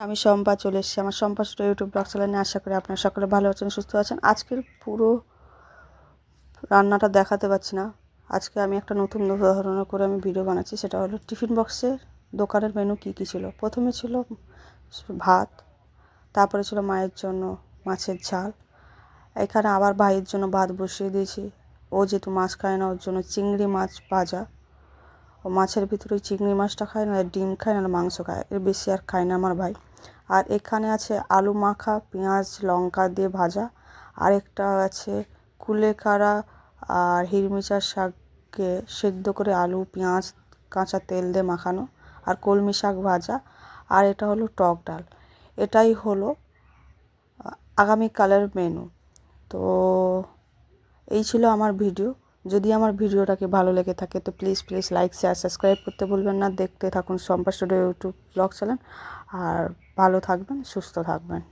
আমি শম্পা চলে এসেছি। আমার শম্পা স্টুডিও ইউটিউব ব্লগ চ্যানেলে আশা করি আপনারা সকলে ভালো আছেন, সুস্থ আছেন। আজকের পুরো রান্নাটা দেখাতে পারছি না। আজকে আমি একটা নতুন ধরনের করে আমি ভিডিও বানাচ্ছি। সেটা হলো টিফিন বক্সের দোকানের মেনু কী কী ছিল? প্রথমে ছিল ভাত, তারপরে ছিল মায়ের জন্য মাছের ঝাল। এখানে আবার ভাইয়ের জন্য ভাত বসিয়ে দিয়েছি। ও যেহেতু মাছ খায় না, ওর জন্য চিংড়ি মাছ ভাজা। ও মাছের ভিতরে চিংড়ি মাছটা খায় না, ডিম খায় না, মাংস খায়। এর বেশি আর খায় না আমার ভাই। আর এখানে আছে আলু মাখা, পেঁয়াজ, লঙ্কা দিয়ে ভাজা। আর একটা আছে কুলেখাড়া আর হিরমিচার শাককে সেদ্ধ করে আলু, পেঁয়াজ, কাঁচা তেল দিয়ে মাখানো। আর কলমি শাক ভাজা। আর এটা হলো টক ডাল। এটাই হলো আগামীকালের মেনু তো এই ছিল আমার ভিডিও যদি আমার ভিডিওটাকে ভালো লেগে থাকে, তো please please like share subscribe করতে ভুলবেন না। দেখতে থাকুন Sampa studio YouTube blog channel. আর ভালো থাকবেন, সুস্থ থাকবেন।